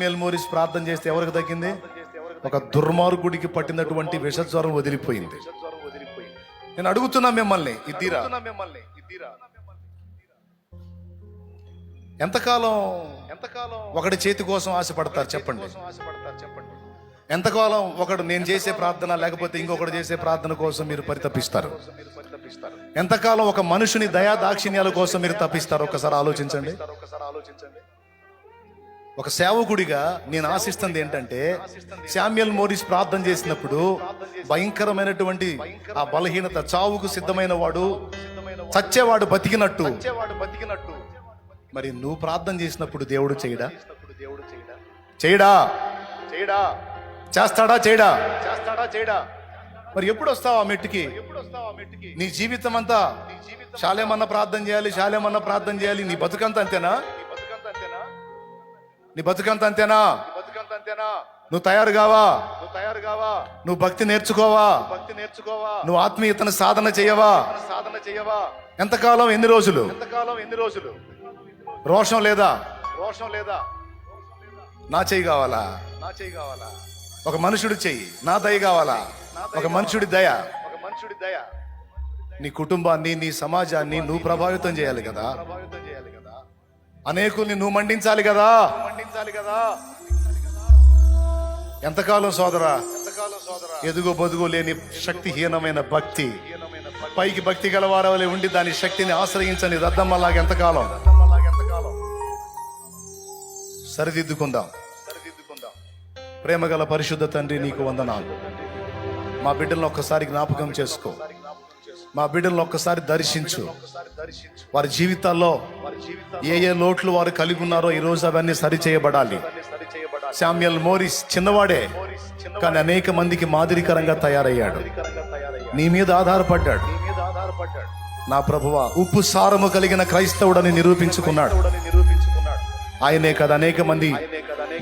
Samuel Morris ప్రార్థన చేస్తే ఎవరికి తగ్గింది? ఒక దుర్మార్గుడికి పట్టినటువంటి విషజ్వరం వదిలిపోయింది. నేను అడుగుతున్నా మిమ్మల్ని ఇద్దీరా ఎంతకాలం ఎంతకాలం ఒకటి చేతి కోసం ఆశపడతారు చెప్పండి. ఆశపడతారు చెప్పండి ఎంతకాలం ఒకడు నేను చేసే ప్రార్థన లేకపోతే ఇంకొకడు చేసే ప్రార్థన కోసం మీరు పరితపిస్తారు? ఎంతకాలం ఒక మనుషుని దయా దాక్షిణ్యాల కోసం మీరు తప్పిస్తారు? ఒకసారి ఆలోచించండి ఒకసారి ఆలోచించండి. ఒక సేవకుడిగా నేను ఆశిస్తుంది ఏంటంటే శామ్యుల్ మోరిస్ ప్రార్థన చేసినప్పుడు భయంకరమైనటువంటి ఆ బలహీనత చావుకు సిద్ధమైన వాడు చచ్చేవాడు బతికినట్టు. బతికినట్టు మరి నువ్వు ప్రార్థన చేసినప్పుడు దేవుడు చేయడా? చేయడా? చేయడా? చేస్తాడా? చేయడా? చేస్తాడా? చేయడా? మరి ఎప్పుడు వస్తావు ఆ మెట్టుకి? నీ జీవితం అంతా శాలేమన్న ప్రార్థన చేయాలి శాలేమన్న ప్రార్థన చేయాలి నీ బతుకంత అంతేనా? నీ బతుకంత అంతేనా? నువ్వు తయారు కావా? నువ్వు తయారు కావా నువ్వు భక్తి నేర్చుకోవా? భక్తి నేర్చుకోవా నువ్వు ఆత్మీయతను సాధన చేయవా? సాధన చేయవా ఎంతకాలం ఎన్ని రోజులు? ఎంతకాలం ఎన్ని రోజులు రోషం లేదా? రోషం లేదా నా చెయ్యి కావాలా? నా చెయ్యి కావాలా ఒక మనుషుడి చెయ్యి నా దయ కావాలా? ఒక మనుషుడి దయ? ఒక మనుషుడి దయ నీ కుటుంబాన్ని నీ సమాజాన్ని నువ్వు ప్రభావితం చేయాలి కదా ప్రభావితం చేయాలి కదా? అనేకుల్ని నువ్వు మండించాలి కదా? మండించాలి కదా. ఎంతకాలం సోదరా? సోదరా ఎదుగు బదుగు లేని శక్తిహీనమైన భక్తి. పైకి భక్తి గలవారవలే ఉండి దాని శక్తిని ఆశ్రయించని రద్దమ్మలాగా ఎంతకాలం? సరిదిద్దుకుందాం సరిదిద్దుకుందాం. ప్రేమగల పరిశుద్ధ తండ్రి నీకు వందనాలు. మా బిడ్డలను ఒక్కసారి జ్ఞాపకం చేసుకో. మా బిడ్డలను ఒక్కసారి దర్శించు. వారి జీవితాల్లో ఏ ఏ లోట్లు వారు కలిగి ఉన్నారో ఈ రోజు అవన్నీ సరి చేయబడాలి శామ్యుల్ మోరిస్ చిన్నవాడే కానీ అనేక మందికి మాదిరికరంగా తయారయ్యాడు. నీ మీద ఆధారపడ్డాడు. నా ప్రభువ ఉప్పు సారము కలిగిన క్రైస్తవుడని నిరూపించుకున్నాడు. ఆయనే కదా అనేక మంది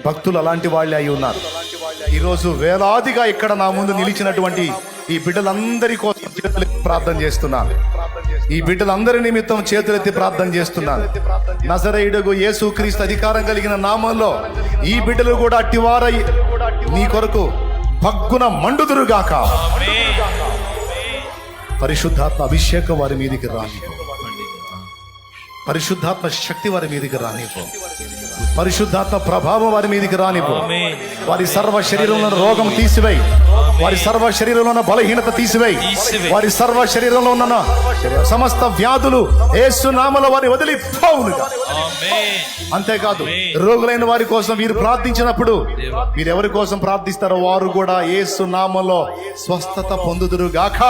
భక్తులు అలాంటి వాళ్ళే అయి ఉన్నారు. ఈరోజు వేలాదిగా ఇక్కడ నా ముందు నిలిచినటువంటి ఈ బిడ్డలందరి కోసం ప్రార్థన చేస్తున్నాను. ఈ బిడ్డలందరి నిమిత్తం చేతులెత్తి ప్రార్థన చేస్తున్నాను. నజరేయుడుగు యేసు క్రీస్తు అధికారం కలిగిన నామంలో ఈ బిడ్డలు కూడా అట్టివారై నీ కొరకు భగ్గున మండుదురుగాక. పరిశుద్ధాత్మ అభిషేకం వారి మీదికి రాని పరిశుద్ధాత్మ శక్తి వారి మీదికి రానిపో పరిశుద్ధాత్మ ప్రభావం వారి మీదికి రానిపో వారి సర్వ శరీరంలో రోగం తీసివేయి. వారి సర్వ శరీరంలో ఉన్న బలహీనత తీసివేయి. వారి సర్వ శరీరంలో ఉన్న సమస్త వ్యాధులు ఏసు నామలో వారిని వదిలి అంతేకాదు రోగులైన వారి కోసం వీరు ప్రార్థించినప్పుడు వీరు ఎవరి కోసం ప్రార్థిస్తారో వారు కూడా ఏసు నామలో స్వస్థత పొందుదురు గాక